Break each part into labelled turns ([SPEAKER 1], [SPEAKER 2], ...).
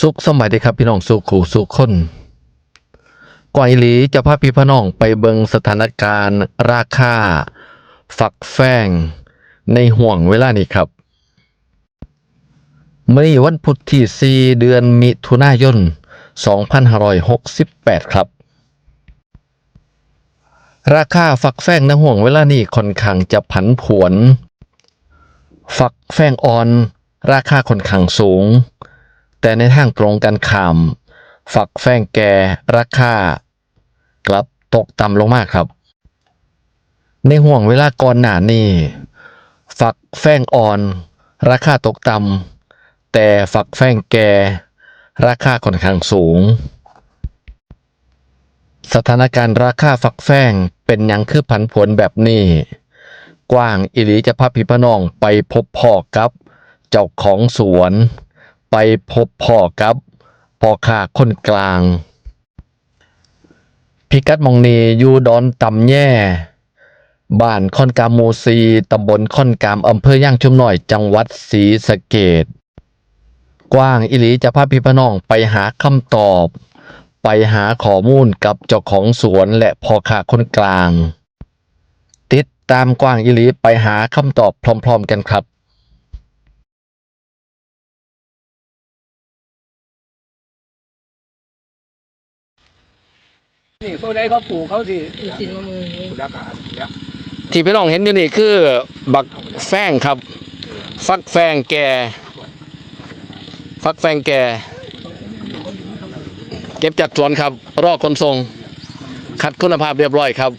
[SPEAKER 1] สุขสมัยดีครับพี่น้องสุขขู่สุขคนกวางอีหลีจะพาพี่พี่น้องไปเบิงสถานการณ์ ราคาฝักแฟงในห่วงเวลานี้ครับเมื่อวันพุธที่ 4 เดือนมิถุนายน 2568 ครับ ราคาฝักแฟงในห่วงเวลานี้ค่อนข้างจะผันผวน ฝักแฟงอ่อน ราคาค่อนข้างสูง แต่ในทางตรงกันข้าม ฝักแฟงแก่ราคากลับตกต่ำลงมากครับ ในห่วงเวลาก่อนหน้านี้ ฝักแฟงอ่อน ราคาตกต่ำแต่ฝักแฟงแก่ราคาค่อนข้างสูง สถานการณ์ราคาฝักแฟงเป็นยังคือผันผวนแบบนี้ กว้างอิลีจะพาพี่พน้องไปพบพ่อกับ เจ้าของสวน ไปพบพ่อกับพ่อค้าคนกลาง พิกัดมองนีอยู่ดอนตำแย่บ้านค่อนกามหมูซีตำบลค่อนกามอำเภอย่างชุมหน่อยจังหวัดศรีสะเกดกว้างอิลีจะพาพี่พน้องไปหาคำตอบ ไปหาข้อมูลกับเจ้าของสวนและพ่อค้าคนกลาง ติดตามกว้างอิลีไปหาคำตอบพร้อม ๆ กันครับ
[SPEAKER 2] นี่ตัวใดเขาปลูกเขาสิ
[SPEAKER 3] สินมะมือ
[SPEAKER 2] ราคาเนี่ย
[SPEAKER 1] ที่พี่น้องเห็นอยู่นี่คือ บักแฟงครับ ฟักแฟงแก่ ฟักแฟงแก่ เก็บจัดสวนครับ รอขนส่งคัดคุณภาพเรียบร้อยครับ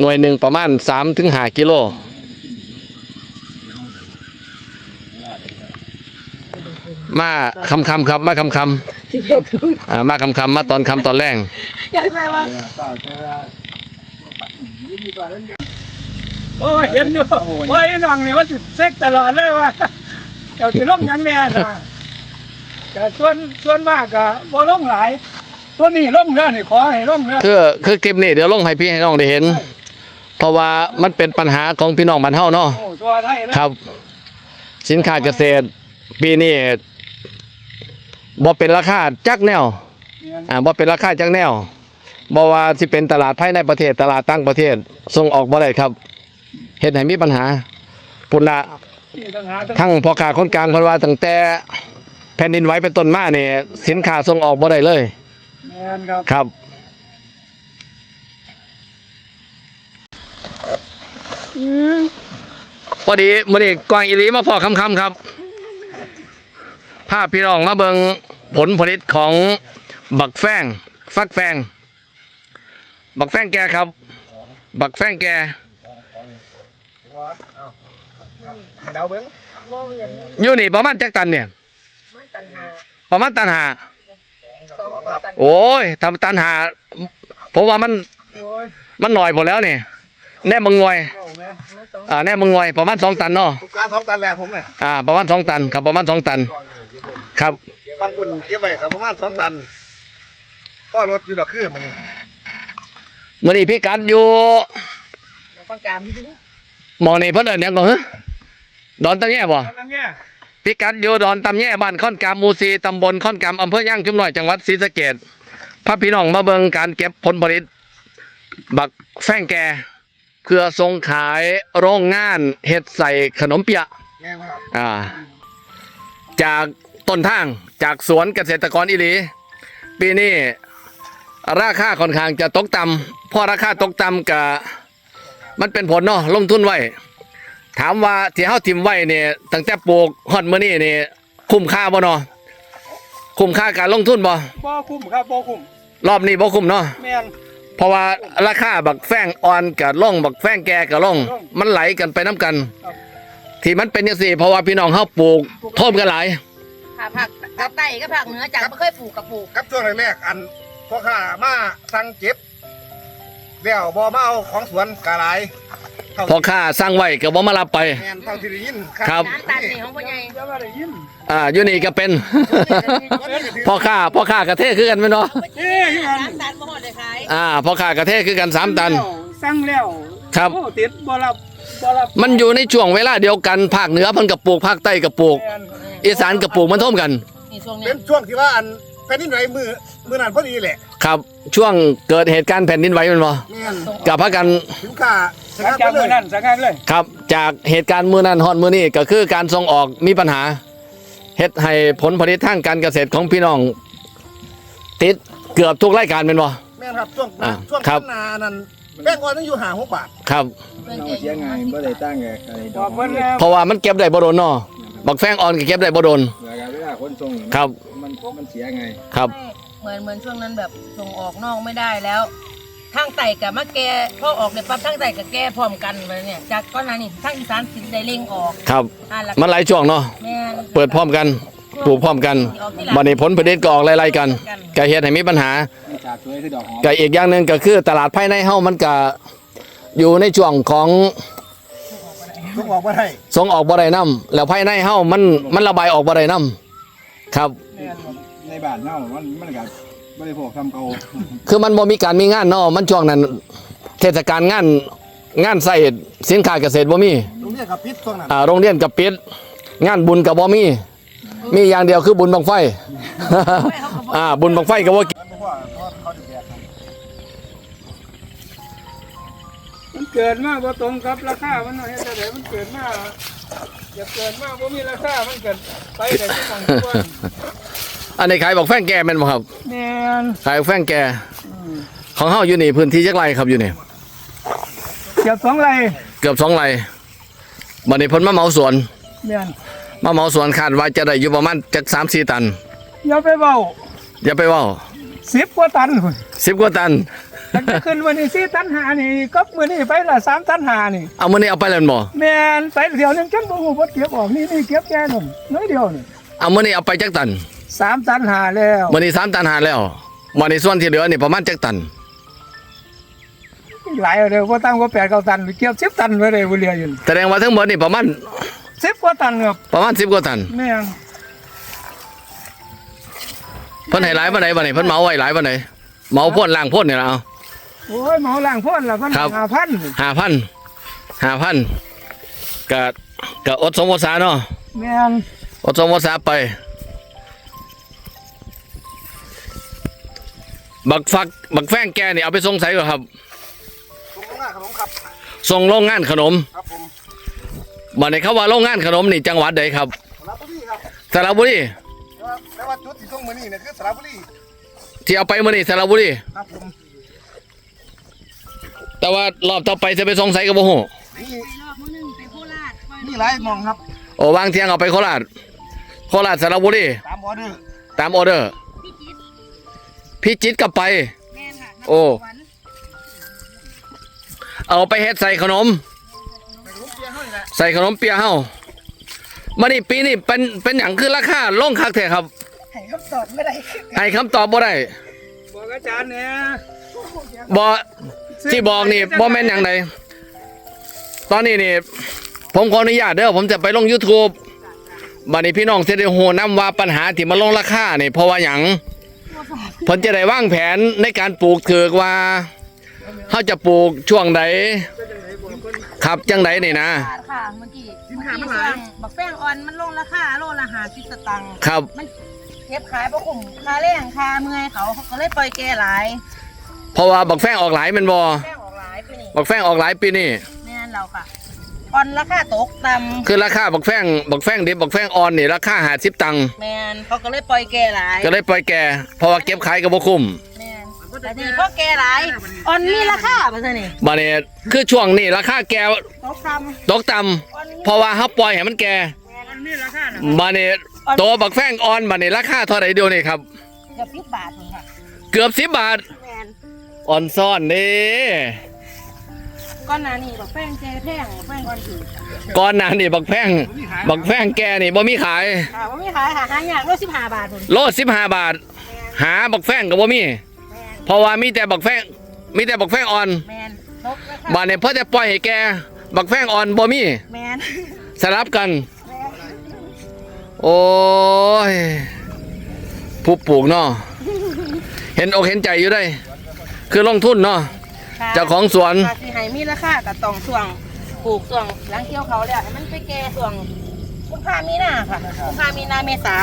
[SPEAKER 1] หน่วยหนึ่งประมาณ3ถึง5กิโลมาคำคำๆครับมาคำคำอ่ามาคำคำๆมาตอนคำตอนแรง
[SPEAKER 3] อยากได้ว่า
[SPEAKER 2] โอ้ยเห็นอยู่โอ้ยน้องนี่ว่าสิเซ็กตลอดเลยว่าเจ้าสิลงหยังแน่นะแต่ส่วนส่วนมากก็บ่ลงหลายตัวนี้ลงเด้อนี่ขอให้ลงเด้อ
[SPEAKER 1] คือคือคลิปนี้เดี๋ยวลงให้พี่ให้น้องได้เห็น เพราะว่ามันเป็นปัญหาของพี่น้องบ้านเฮาเนาะ
[SPEAKER 2] โอ้ตัวไทยนะครับ
[SPEAKER 1] สินค้าเกษตรปีนี้บ่เป็นราคาจักแนว
[SPEAKER 2] เนี่ย
[SPEAKER 1] อ่าบ่เป็นราคาจักแนว บ่ว่าสิเป็นตลาดภายในประเทศตลาดต่างประเทศส่งออกบ่ได้ครับเฮ็ดให้มีปัญหาปุ่นละ
[SPEAKER 2] ที่ต่างหาก
[SPEAKER 1] ทั้งพ่อค้าคนกลางเพิ่นว่าตั้งแต่แผ่นดินไหวเป็นต้นมานี่สินค้าส่งออกบ่ได้เลย
[SPEAKER 2] แม่นครับ
[SPEAKER 1] ครับ
[SPEAKER 3] อืม
[SPEAKER 1] พอดีมื้อนี้กวางอีหลีมาพอคำคำๆครับพาพี่น้องมาเบิงผลผลิตของบักแฟงฟักแฟง บักแฟงแกครับ บักแฟงแก
[SPEAKER 2] เดาเบิ่ง
[SPEAKER 3] มองอย่าง
[SPEAKER 1] อยู่นี่ประมาณจักตันเนี่ย
[SPEAKER 3] มันตันหา
[SPEAKER 1] ประมาณตันหา
[SPEAKER 3] สองตัน
[SPEAKER 1] โอ้ยทำตันหาผมว่ามัน
[SPEAKER 2] โอ้ย
[SPEAKER 1] มันหน่อยหมดแล้วนี่แน่มึงงอย
[SPEAKER 2] เอาแม่
[SPEAKER 3] สอง
[SPEAKER 1] อ่าแน่มึงงอยประมาณสองตันเนาะ
[SPEAKER 2] ทุกการท้องตันแรกผมเนี่ย
[SPEAKER 1] อ่าประมาณสองตันครับประมาณสองตัน ครับ
[SPEAKER 2] บางคนเก็บไว้ครับประมาณ2ตันก็รถอยู่ดอกคือมัน
[SPEAKER 1] มื่อนี้พี่กัดอยู่
[SPEAKER 3] ฟังการที่นี่
[SPEAKER 1] หมองนี่เพิ่นเอิ้นหยังก่อนฮะดอนตำแย่บ่
[SPEAKER 2] นั่นเนี่ย
[SPEAKER 1] พี่กัดอยู่ดอนตำแย่บ้านค่อนกามหมูซีตำบลค่อนกามอำเภอย่างชุมน้อยจังหวัดศรีสะเกษพาพี่น้องมาเบิ่งการเก็บผลผลิต บักแฟงแกเพื่อส่งขายโรงงานเฮ็ดใส่ขนมเปียะ
[SPEAKER 2] แง่ครับ
[SPEAKER 1] อ่าจากต้นทางจากสวนเกษตรกรอีหลีปีนี้ ราคาค่อนข้างจะตกต่ำเพราะราคาตกต่ำกับมันเป็นผลเนาะลงทุนไว้ ถามว่าที่เฮาทิมไว้เนี่ยตั้งแต่ปลูกฮอดมื้อนี้นี่คุ้มค่าบ่เนาะคุ้มค่าการลงทุนบ่
[SPEAKER 2] บ่คุ้มครับบ่คุ้ม
[SPEAKER 1] รอบนี้บ่คุ้มเนาะ
[SPEAKER 2] แม่น
[SPEAKER 1] เพราะว่าราคาบักแฟงอ่อนกับล่องบักแฟงแก่กับล่อง
[SPEAKER 2] ล่อง
[SPEAKER 1] มันไหลกันไปน้กัน
[SPEAKER 2] ครับ
[SPEAKER 1] ที่มันเป็นจังซี่เพราะว่าพี่น้องเฮาปลูกโท่มกันหลาย
[SPEAKER 3] ผ่าผักภาคใต้ก็ภาคเหนือจากไม่เคยปลูกกับปลูก
[SPEAKER 4] ครับช่วงแรกๆอัน พ่อข้ามาสั่งเก็บแล้วบ่มาเอาของสวนกะหลายเท่า
[SPEAKER 1] พอค่าสร้างไว้ก็บ่มารับไป
[SPEAKER 4] แมนเท่าที่ได้ยิน
[SPEAKER 1] ครับ
[SPEAKER 3] น้ำตันนี่ของพ่อใหญ่
[SPEAKER 2] จะมาได้ยิน
[SPEAKER 1] อ่าอยู่นี่ก็เป็นพ่อค้าพ่อค้ากระเทคือกันไหมเนาะ
[SPEAKER 2] เอ้ยคือกัน
[SPEAKER 3] น้ำตันบ่หอดเลยขาย
[SPEAKER 1] อ่าพ่อค้ากระเทคือกันสามตัน
[SPEAKER 2] สั่งแล้ว
[SPEAKER 1] ครับ
[SPEAKER 2] โอ้ติดบ่รับบ่รับ
[SPEAKER 1] มันอยู่ในช่วงเวลาเดียวกันภาคเหนือเพิ่นกับปลูกภาคใต้กับปลูก
[SPEAKER 2] แม่น
[SPEAKER 1] อีสานกับปลูกมันท่วมกัน
[SPEAKER 3] นี่ช่วงเนี้
[SPEAKER 4] เป็
[SPEAKER 3] ย
[SPEAKER 4] นช่วงที่ว่าอัน แผ่นดินไหวมือมือนั้นพอดีแหละ
[SPEAKER 1] ครับช่วงเกิดเหตุการณ์แผ่นดินไหวแมันบ่
[SPEAKER 4] แม่น
[SPEAKER 1] กับพากัน
[SPEAKER 4] ถึงค่า
[SPEAKER 2] หลังจากมื้อนั้นสังกันเลย
[SPEAKER 1] ครับจากเหตุการณ์มือนั้นฮอดมือนี้ก็คือการส่งออกมีปัญหาเฮ็ดให้ผลผลิตทางการเกษตรของพี่น้อง ติดเกือบทุกรายการเป็นบ่
[SPEAKER 4] แม่นครับช่วง
[SPEAKER 1] อ่า
[SPEAKER 4] ช่วง
[SPEAKER 1] ครับ
[SPEAKER 4] นานั้นแป้งอ่อนยังอยู่หาหกบาท
[SPEAKER 1] ครับ
[SPEAKER 3] เพิ่น
[SPEAKER 5] เรา
[SPEAKER 3] จะ
[SPEAKER 5] เสียไงบ่ได้ตั้งไงอะไรด
[SPEAKER 2] บ
[SPEAKER 5] อ
[SPEAKER 2] อกกเพิ่นแล้ว
[SPEAKER 1] เพราะว่ามันเก็บได้บ่โดนเนาะบักแฟงอ่อนก็เก็บได้บ่โดน
[SPEAKER 5] แล้วก็เวลาคนส่งเนี่ย
[SPEAKER 1] ครับ
[SPEAKER 5] มันมันเสียไง
[SPEAKER 1] ครับ
[SPEAKER 3] เหมือนเหมือนช่วงนั้นแบบส่งออกนอกไม่ได้แล้วทางไต่กับมาแกพอออกเลยปั๊บทางไต่กับแกพร้อมกันไปเนี่ย จากก้อนหนั้นนี่ทางอีสานสิได้เร่งออก
[SPEAKER 1] ครับ
[SPEAKER 3] อ่าแล้ว
[SPEAKER 1] มันหลายช่วงเนาะ
[SPEAKER 3] แม่น
[SPEAKER 1] เปิดพร้อมกัน ปลูกพร้อมกันบัดนี้ผลผลิตก็ออกไล่ๆกันก็เฮ็ดให้มีปัญหา
[SPEAKER 5] มันฉาบสวยคือดอกหอม
[SPEAKER 1] ก็อีกอย่างหนึ่งก็คือตลาดภายในเฮามันก็อยู่ในช่วงของ
[SPEAKER 4] ทุกออกมาได้
[SPEAKER 1] ส่งออกบ่ได้นํแล้วภายในเฮามันมันระบายออกบ่ได้นํครับ
[SPEAKER 5] ในบ้านเฮามันมันก็บ่ได้พวกทำเก่า
[SPEAKER 1] คือมันบ่มีการมีงานเนาะมันช่วงนั้น เทศกาลงานงานใส่สินค้าเกษตรบ่มี
[SPEAKER 4] โรงเรียนกับปิดช่วงนั้น
[SPEAKER 1] อ่าโรงเรียนก็ปิด งานบุญก็บ่มี มีอย่างเดียวคือบุญบังไฟอ่าบุญบังไฟก็บ่
[SPEAKER 4] มันบ่ว่าเขาเขาจะแบกครับ
[SPEAKER 2] มันเกิดมาบ่ตรงกับราคา มันเนาะเฮ็ดจังไดมันเกิดมาอย่าเกิดมาบ่มีราคา มันเกิดไปได้ที่ของทุกวัน
[SPEAKER 1] อันนี้ขายบอกแฟงแก่แม่นบ่ครับ
[SPEAKER 2] แม่น
[SPEAKER 1] ขายบอกแฟงแก่ของเฮาอยู่นี่พื้นที่จักไรครับอยู่นี่
[SPEAKER 2] เก็บสองไร่
[SPEAKER 1] เกือบ2ไร่บัดนี้เพิ่นมาเหมาสวน
[SPEAKER 2] แม่น
[SPEAKER 1] มาเหมาสวนคาดว่าจะได้อยู่ประมาณจัก3-4ตัน
[SPEAKER 2] อย่าไปเว้า
[SPEAKER 1] อย่าไปเว้า
[SPEAKER 2] 10กว่าตันพุ่น
[SPEAKER 1] 10กว่าตัน
[SPEAKER 2] ตั้งแต่ขึ้นวันนี้4ตันหานี่ก็มื้อนี้ไปละ3ตันหานี่
[SPEAKER 1] เอามื้อนี้เอาไปแล้วแม่นบ่
[SPEAKER 2] แม่นไปเดี๋ยวนึงจังบ่ฮู้บ่เก็บออกนี่นี่เก็บแค่นั่นน้อยเดียวนี่
[SPEAKER 1] เอามื้อนี้เอาไปจักตัน
[SPEAKER 2] สามตันหาแล้ว
[SPEAKER 1] มื้อนี้3ตันหาแล้วมื้อนี้ส่วนที่เหลือนี่ประมาณจักตัน
[SPEAKER 2] หลายเอาเด้อบ่ตั้งว่า8 9ตันเก็บ10ตันไว้เลยบ่เหลืออยู่
[SPEAKER 1] แสดงว่าทั้งหมดนี่ประมาณ
[SPEAKER 2] 10กว่าตันครับ
[SPEAKER 1] ประมาณ10กว่าตัน
[SPEAKER 2] แม่น
[SPEAKER 1] เพิ่นให้หลายปานใดบัดนี้เพิ่นเหมาไว้หลายปานใดเหมาพ่นล่างพ่นนี่ล่ะเอา
[SPEAKER 2] โอ้ยหมอล้างพ่นละมัน
[SPEAKER 1] ครับ
[SPEAKER 2] 5,000
[SPEAKER 1] ห้าพันห้าพันกะกะอดสมอดสาเนาะ
[SPEAKER 2] แม่น
[SPEAKER 1] อดสมอดสาไป บักฟักบักแฟงแกนี่เอาไปส่งใส่ก่อนครับ
[SPEAKER 4] ตรงหน้าขนมครับ
[SPEAKER 1] ส่งโรงงานขนม
[SPEAKER 4] ครับผม
[SPEAKER 1] บัดนี้เขาว่าโรงงานขนมนี่จังหวัดใดครับ
[SPEAKER 4] สระบุรีครับ
[SPEAKER 1] สระบุรี
[SPEAKER 4] แต่ว่าแต่ว่าจุดที่ส่งมื้อนี้เนี่ยคือสระบุรี
[SPEAKER 1] ที่เอาไปมื้อนี้สระบุรี
[SPEAKER 4] ครับผม
[SPEAKER 1] แต่ว่ารอบต่อไปจะไปส่งใส่ก็บ่ฮู้
[SPEAKER 4] นี่
[SPEAKER 3] รอบมื้อนึงไปโคราช
[SPEAKER 4] มีหลายหมองครับ
[SPEAKER 1] โอ้วางเที่ยงเอาไปโคราชโคราชสระบุรี
[SPEAKER 4] ตามออเดอร์
[SPEAKER 1] ตามออเดอร์
[SPEAKER 3] พี่จิ๊ด
[SPEAKER 1] พี่จิตรก็ไป
[SPEAKER 3] แม่นค่ะ
[SPEAKER 1] โอ้เอาไปเฮ็ดใส่ขนม
[SPEAKER 4] ในรูปเปียเฮานี่แหละ
[SPEAKER 1] ใส่ขนมเปียะเฮามานี่ปีนี้เป็นเป็นอย่างคือราคาลงคักแท้ครับ
[SPEAKER 3] ให้คำตอบไม่ได้
[SPEAKER 1] ให้คำตอบบ่ได้
[SPEAKER 2] บอกอาจารย์เนี่ย
[SPEAKER 1] บ่ที่บอกนี่บ่แม่นอย่างใดตอนนี้นี่ ผมขออนุญาตเด้อผมจะไปลง YouTube บัดนี้พี่น้องสิได้ฮู้นํว่าปัญหาที่มาลงราคานี่เพราะว่าหยัง เพิ่นจะได้วางแผนในการปลูกถือกว่าเฮาจะปลูกช่วงใดครับจังใดนี่นะ
[SPEAKER 3] ค่ะเมื่อกี้เมื่อกี้ช่วงบักแป้งอ่อนมันลงราคาโลละ50สตังค์
[SPEAKER 1] ครับ
[SPEAKER 3] มันเก็บขายบ่คุ้มค่าแรงค่าเมื่อยเขาเขาก็เลยปล่อยแกหลาย
[SPEAKER 1] เพราะว่าบักแฟงออกหลายแม่นบ่
[SPEAKER 3] แป้งออกหลายปีนี้
[SPEAKER 1] บักแฟงออกหลายปีนี่
[SPEAKER 3] แม่นเราค่ะ อ่อนราคาตกต่ำ
[SPEAKER 1] คือราคาบักแฟงบักแฟงดิบบักแฟงอ่อนนี่ราคาหาสิบตังค์
[SPEAKER 3] แม่นเขาก็เลยปล่อยแกหลาย
[SPEAKER 1] ก็เลยปล่อยแกเพราะว่าเก็บขายก็บ่คุ้ม
[SPEAKER 3] แม่นแต่นี่เพราะแกหลายอ่อนมีราคาบ่ซั่นนี่
[SPEAKER 1] บัดนี้คือช่วงนี้ราคาแก
[SPEAKER 3] ตกต่
[SPEAKER 1] ตกต่ำำ
[SPEAKER 3] อ่อนมี
[SPEAKER 1] เพราะว่าเฮาปล่อยให้มันแก
[SPEAKER 2] มันมีราคาน่ะ
[SPEAKER 1] บัดนี้ตัวบักแฟงอ่อนบัดนี้ราคาเท่าไหร่เดียวนี่ครับ
[SPEAKER 3] เกือบ10บาทพุ่นค่ะ
[SPEAKER 1] เกือบ10บาท
[SPEAKER 3] แม่น
[SPEAKER 1] อ่อนซ่อนนี่
[SPEAKER 3] ก้อนหน้านี่บักแป้งแจแพงแป้งอ่อนถือ
[SPEAKER 1] ก่อนหน้านี่บักแฟงบักแฟงแกนี่บ่มีขาย
[SPEAKER 3] ค่ะบ่มีขายค่ะหายากโล15บาทพุ่น
[SPEAKER 1] โล15บาท หาบักแฟงก็บ่มี
[SPEAKER 3] แม่น
[SPEAKER 1] เพราะว่ามีแต่บักแฟงมีแต่บักแฟงอ่อน
[SPEAKER 3] แม่นตกราคา
[SPEAKER 1] บัดนี้เพิ่นจะปล่อยให้แกบักแฟงอ่อนบ่มี
[SPEAKER 3] แม่น
[SPEAKER 1] สลับกันโอ้ยผู้ปลูกเนาะเห็นอกเห็นใจอยู่ได้ คือลงทุนเนาะ
[SPEAKER 3] ค่ะ
[SPEAKER 1] เจ้าของสวน
[SPEAKER 3] ค่ะสิให้มีราคาก็ต้องช่วงปลูกช่วงหลังเกี่ยวเขาแล้วให้มันไปแก่ช่วงกุมภามีนาค่ะกุมภามีนาเมษา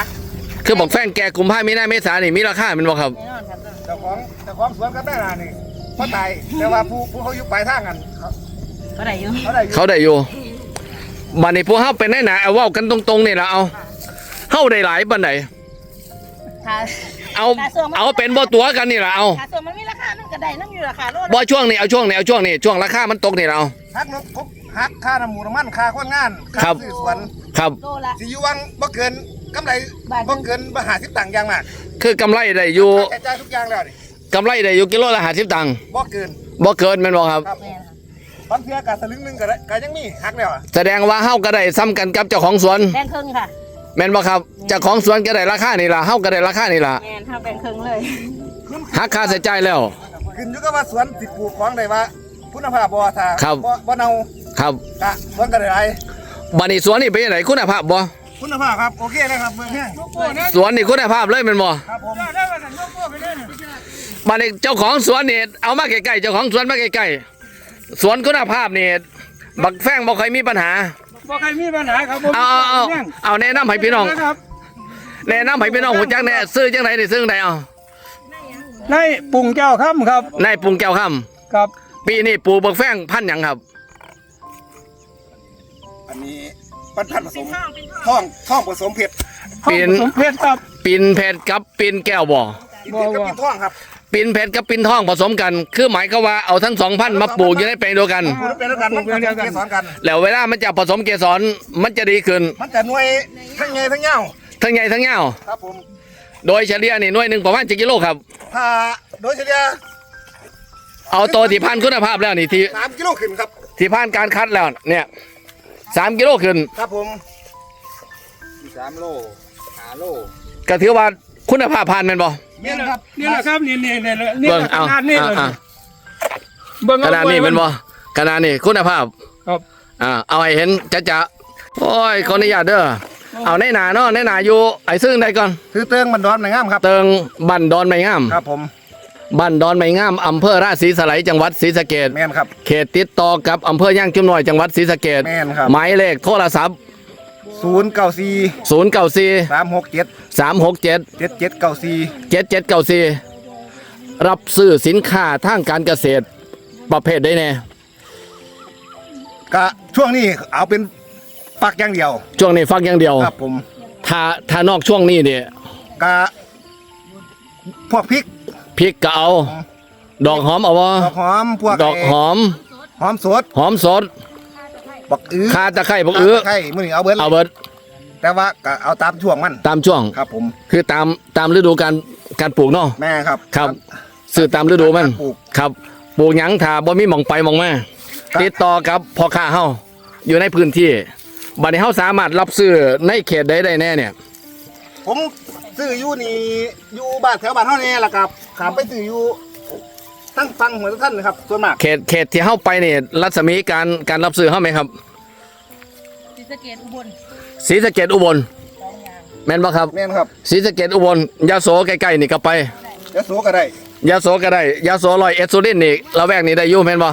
[SPEAKER 1] คือบอกแฟงแกกุมภามีนาเมษานี่มีราคาเป็นบ่ครับ
[SPEAKER 3] แน่นอนครับ
[SPEAKER 4] เจ้าของเจ้าของสวนกับแม่นานี่เขาตายแต่ว่าผู้ผู้เขาอยู่ปลายทางกันเขา
[SPEAKER 3] ก็ได้อยู่
[SPEAKER 4] เขาได้อยู่
[SPEAKER 1] เขาได้อยู่บัดนี้พวกเฮาเป็นได้หนาเอาเว้ากันตรงๆนี่ล่ะเอาเฮาได้หลายปานใด
[SPEAKER 3] ค่ะ
[SPEAKER 1] เอาเอาเป็นบ่ตัวกันนี่ล่ะเอา
[SPEAKER 3] ค่ะส่วนมันมีราคามันก็ได้น้ำอยู่ราคาโลด
[SPEAKER 1] บ่ช่วงนี้เอาช่วงนี้เอาช่วงนี้ช่วงราคามันตกนี่ล่ะเอา
[SPEAKER 4] หักนกคุกหักค่าน้ำหมูน้ำมันค่าคนงานค่า
[SPEAKER 1] ครับ
[SPEAKER 4] ซื้อสวน
[SPEAKER 1] ครับ
[SPEAKER 3] โลละ
[SPEAKER 4] สิอยู่วังบ่เกินกำไร
[SPEAKER 3] บาทหนึ่ง
[SPEAKER 4] บ่เกินบ่หาสิบตังค์อย่างมาก
[SPEAKER 1] คือกำไรได้อยู่
[SPEAKER 4] ค่าใช้จ่ายทุกอย่างแล้วนี่
[SPEAKER 1] กำไรได้อยู่กิโลละ50ตังค์
[SPEAKER 4] บ่เกิน
[SPEAKER 1] บ่เกินแม่นบ่ครับ
[SPEAKER 4] ครับ
[SPEAKER 3] แม่นค่ะ
[SPEAKER 4] บางเทื่อกะสลึงหนึงก็ได้ก็ยังมีหักแล้วอะ
[SPEAKER 1] แสดงว่าเฮาก็ได้ซ้ำกันกับเจ้าของสวน
[SPEAKER 3] แบ่งครึ่งค่ะ
[SPEAKER 1] แม่นบ่ครับเจ้าของสวนก็ได้ราคานี่ล่ะเฮาก็ได้ราคานี่ล่ะ
[SPEAKER 3] แม่นถ้าแบ่งครึ่งเลย
[SPEAKER 1] หักค่าใช้จ่ายแล้ว
[SPEAKER 4] ขึ้นอยู่กับว่าสวนสิปลูกของได้ว่าคุณภาพบ่ถ้า
[SPEAKER 1] ครับ
[SPEAKER 4] บ่บ่เน่า
[SPEAKER 1] ครับ
[SPEAKER 4] กะสวนก็ได้หลาย
[SPEAKER 1] บัดนี้สวนนี่เป็นจังไดคุณภาพบ่
[SPEAKER 4] คุณภาพครับโอเคนะครับเมืองแห้ง
[SPEAKER 2] โอ้เนี่ย
[SPEAKER 1] สวนนี่คุณภาพเลยแม่นบ่
[SPEAKER 4] ครับผม
[SPEAKER 2] ได้มาสั่งยกพวกไปเลยเนี่ย
[SPEAKER 1] บัดนี้เจ้าของสวนนี่เอามาใกล้ๆเจ้าของสวนมาใกล้ๆสวนคุณภาพนี่บักแฟงบ่เคยมีปัญหา
[SPEAKER 2] บ่ใครมีปัญหาครับผม
[SPEAKER 1] เอาเอาเอาเอาแนะนำให้พี่น้อง
[SPEAKER 2] นะครับ
[SPEAKER 1] แนะนำให้พี่น้องหูจักแน่ซื้อจังไดนี่ซื้อจังไดเอา
[SPEAKER 2] ในปรุงเจ้าค่ำครับ
[SPEAKER 1] นายปรุงแก้วค่ำ
[SPEAKER 2] ครับ
[SPEAKER 1] ปีนี้ปลูกบักแฟงพันธุ์หยังครับ
[SPEAKER 4] อันนี้ปันพันธุ์ผสมท่องท่องผสมเผ็ด
[SPEAKER 1] ปีน
[SPEAKER 2] สมเพชรครับ
[SPEAKER 1] ปินเพชรกับปินแก้วบ่
[SPEAKER 4] กินเผ็ดกับ
[SPEAKER 2] บ่
[SPEAKER 4] กินท่องครับ
[SPEAKER 1] ปินเพชรกับปินทองผสมกัน คือหมายก็ว่าเอาทั้งสองพันธุ์มาปลูกอยู่ในแปลงเดียวกัน
[SPEAKER 4] ปลูกเป็นแล้วกันมันผสมเกสรกัน
[SPEAKER 1] แล้วเวลามันจะผสมเกสรมันจะดีขึ้น
[SPEAKER 4] มันจะหน่วยทั้งใหญ่ทั้งยาว
[SPEAKER 1] ทั้งใหญ่ทั้งยาว
[SPEAKER 4] ครับผม
[SPEAKER 1] โดยเฉลี่ยนี่หน่วยหนึ่งประมาณ7กิโลครับ
[SPEAKER 4] ถ้าโดยเฉลี่ย
[SPEAKER 1] เอาตัวที่พันคุณภาพแล้วนี่ที่
[SPEAKER 4] สามกิโลขึ้นครับ
[SPEAKER 1] ที่ผ่านการคัดแล้วเนี่ยสามกิโลขึ้น
[SPEAKER 4] ครับผม
[SPEAKER 5] สามโลห้าโล
[SPEAKER 1] ก็ถือว่า คุณภาพผ่านแม่นบ่
[SPEAKER 4] เมียนครับ
[SPEAKER 2] นี่แหละครับนี่นี่นี่นี่
[SPEAKER 1] เบิ่ง
[SPEAKER 2] ข
[SPEAKER 1] เอา
[SPEAKER 2] นาดนี้
[SPEAKER 1] เอา
[SPEAKER 2] เลย
[SPEAKER 1] เอา
[SPEAKER 2] เบิ่ง
[SPEAKER 1] ขนาดนี้แม่นบ่ขนาดนี้คุณภาพ
[SPEAKER 2] ครับ
[SPEAKER 1] อ่าเอาให้เห็นจะจะโอ้ยขออนุญาตเด้อเอาในหนาเนาะในหนาอยู่ไอ้ซึ่งใดก่อน
[SPEAKER 4] คือเติงมันดอนในงามครับ
[SPEAKER 1] เติงบันดอนไม้งาม
[SPEAKER 4] ครับผม
[SPEAKER 1] บันดอนไม้งามอำเภอราชสีสไลยจังหวัดศรีสะเกษ
[SPEAKER 4] แมนครับ
[SPEAKER 1] เขตติดต่อกับอำเภอย่างจุ่มน้อยจังหวัดศรีสะเกษ
[SPEAKER 4] แม่นครับ
[SPEAKER 1] หมายเลขโทรศัพท์
[SPEAKER 4] ศูนย์เก้าสี่
[SPEAKER 1] 094
[SPEAKER 4] สามหกเจ็ด
[SPEAKER 1] 367
[SPEAKER 4] เจ็ดเจ็ดเก้าสี่
[SPEAKER 1] 7794รับซื้อสินค้าทางการเกษตรประเภทได้แน่
[SPEAKER 4] กะช่วงนี้เอาเป็นปักอย่างเดียว
[SPEAKER 1] ช่วงนี้ฟังอย่างเดียว
[SPEAKER 4] ครับผม
[SPEAKER 1] ถ้าถ้านอกช่วงนี้เนี่ย
[SPEAKER 4] กะพวกพริก
[SPEAKER 1] พริกก็เอา ดอกหอมเอาบ่
[SPEAKER 4] ดอกหอมพวก
[SPEAKER 1] ดอกหอม
[SPEAKER 4] หอมสด
[SPEAKER 1] หอมสด
[SPEAKER 4] บักอื้อ
[SPEAKER 1] คาตะไคร้บักอื้อ
[SPEAKER 4] ใช่มื้อนี้เอาเบิด
[SPEAKER 1] เอาเบิด
[SPEAKER 4] แต่ว่าก็เอาตามช่วงมัน
[SPEAKER 1] ตามช่วง
[SPEAKER 4] ครับ ผม
[SPEAKER 1] คือตามตามฤดูการการปลูกเนาะ
[SPEAKER 4] แม่ครับ
[SPEAKER 1] ครับซื้อตามฤดูมัน
[SPEAKER 4] การปลูก
[SPEAKER 1] ครับปลูกหยังถ้าบ่มีหม่องไปหม่องมา
[SPEAKER 4] ครับ
[SPEAKER 1] ติดต่อกับพ่อค้าเฮาอยู่ในพื้นที่บัดนี้เฮาสามารถรับซื้อในเขตใดได้แน่เนี่ย
[SPEAKER 4] ผมซื้ออยู่นี่อยู่บ้านแถวบ้านเฮานี่แหละครับขามไปซื้ออยู่ ทั้งฟังหัวท่านนะครับส่วนมาก
[SPEAKER 1] เขตเขตที่เฮาไปนี่รัศมีการการรับซื้อเฮาไหมครับ
[SPEAKER 3] ศรีสะเกษอุบล
[SPEAKER 1] ศรีสะเกดอุบล
[SPEAKER 3] สองอย่าง
[SPEAKER 1] แม่นบ่ครับ
[SPEAKER 4] แม่นครับ
[SPEAKER 1] ศรีสะเกดอุบลยาโสใกล้ๆนี่ก็ไป
[SPEAKER 4] เดี๋ยวสูก็ได้
[SPEAKER 1] ยาโสก็ได้ยาโสร้อยเอ็ดสุรินทร์นี่ละแวกนี้ได้อยู่แม่นบ่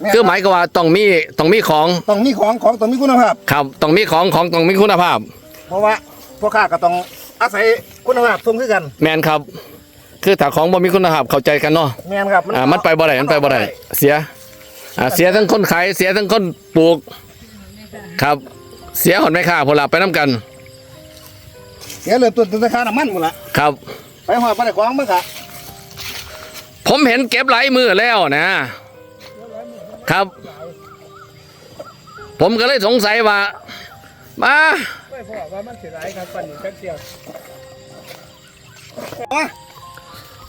[SPEAKER 4] แม่น
[SPEAKER 1] คือหมายก็ว่าต้องมีต้องมีของ
[SPEAKER 4] ต้องมีของของต้องมีคุณภาพ
[SPEAKER 1] ครับต้องมีของของต้องมีคุณภาพ
[SPEAKER 4] เพราะว่าพ่อค้าก็ต้องอาศัยคุณภาพส่งคือกัน
[SPEAKER 1] แม่นครับ คือถ้าของบ่มีคุณภาพเข้าใจกันเนาะ
[SPEAKER 4] แม่นครับ
[SPEAKER 1] อ่ามันไปบ่ได้มันไปบ่ได้เสียอ่าเสียทั้งคนขายเสียทั้งคนปลูก ครับ เสียหอนไม่ค่าพนละไปน้ำกัน
[SPEAKER 4] เสียเริ่มต้นธนาคารน้ำมันหมดละ
[SPEAKER 1] ครับ
[SPEAKER 4] ไปหอดไปได้ของมั้งค่ะ
[SPEAKER 1] ผมเห็นเก็บหลายมือแล้วนะ ครับ ผมก็เลยสงสัยว่ามา
[SPEAKER 2] ไม่พอว่ามันสิหลายครับปันนี้แป๊บเดียว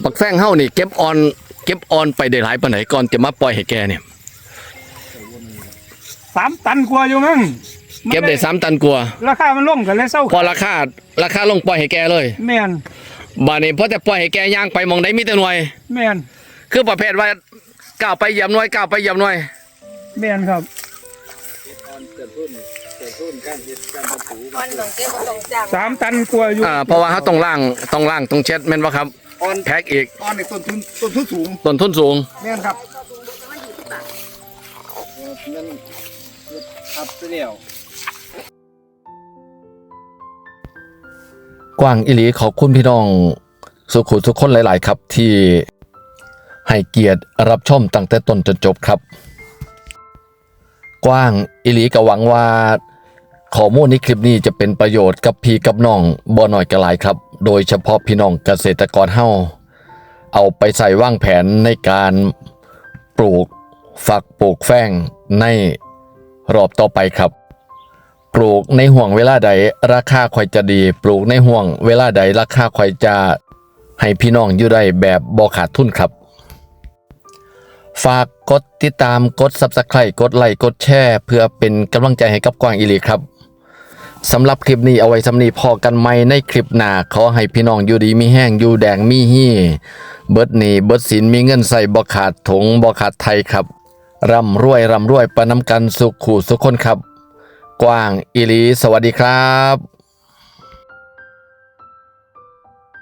[SPEAKER 1] บักแฟงเฮานี่เก็บออนเก็บออนไปได้หลายปานไหนก่อนจะมาปล่อยให้แกเนี่ย
[SPEAKER 2] สามตันกว่าอยู่มั้ง
[SPEAKER 1] เก็บได้สามตันกว่า
[SPEAKER 2] ราคามันลงกันเลยเศร้า
[SPEAKER 1] พอราคาราคาลงปล่อยให้แกเลย
[SPEAKER 2] แม่น
[SPEAKER 1] บาดนี้พอจะปล่อยให้แกย่างไปหมองใดมีแต่หน่วย
[SPEAKER 2] แม่น
[SPEAKER 1] คือประเภทว่าก้าวไปเหยียบหน่วยก้าวไปเหยียบหน่วย
[SPEAKER 2] แม่นครับ
[SPEAKER 3] มันต้องเก็บมันต้องจ้าง
[SPEAKER 2] สามตันกว่าอยู่
[SPEAKER 1] อ่าเพราะว่าเขาต้องล่างต้องล่างต้องเช็ดแม่นบ่ครับ
[SPEAKER 4] ออน
[SPEAKER 1] แพ็กอีก
[SPEAKER 4] ออนในต้นทุนต้นทุนสูง
[SPEAKER 1] ต้นทุนสูง
[SPEAKER 4] แม่นครับ
[SPEAKER 5] เงินทับไปแล้ว
[SPEAKER 6] กว้างอิหลีขอบคุณพี่น้อง สุขุทุกคนหลาย ๆ ครับที่ให้เกียรติรับชมตั้งแต่ต้นจนจบครับ กว้างอิหลีก็หวังว่าข้อมูลในคลิปนี้จะเป็นประโยชน์กับพี่กับน้องบ่น้อยก็หลายครับ โดยเฉพาะพี่น้องเกษตรกรเฮาเอาไปใส่วางแผนในการปลูกฝักปลูกแฟ้งในรอบต่อไปครับ ปลูกในห่วงเวลาใดราคาค่อยจะดี ปลูกในห่วงเวลาใดราคาค่อยจะให้พี่น้องอยู่ได้แบบบ่ขาดทุนครับ ฝากกดติดตามกด Subscribe กดไลค์กดแชร์ เพื่อเป็นกำลังใจให้กับกวางอีหลีครับ สำหรับคลิปนี้เอาไว้สำนีพอกันไหมในคลิปหน้าขอให้พี่น้องอยู่ดีมีแห้งอยู่แดงมีฮี้เบิดหนีเบิดสินมีเงินใส่บ่ขาดถุงบ่ขาดไทยครับร่ำรวยร่ำรวยประน้ำกันสุขขู่สุขคนครับ กว้างอิลีสวัสดีครับ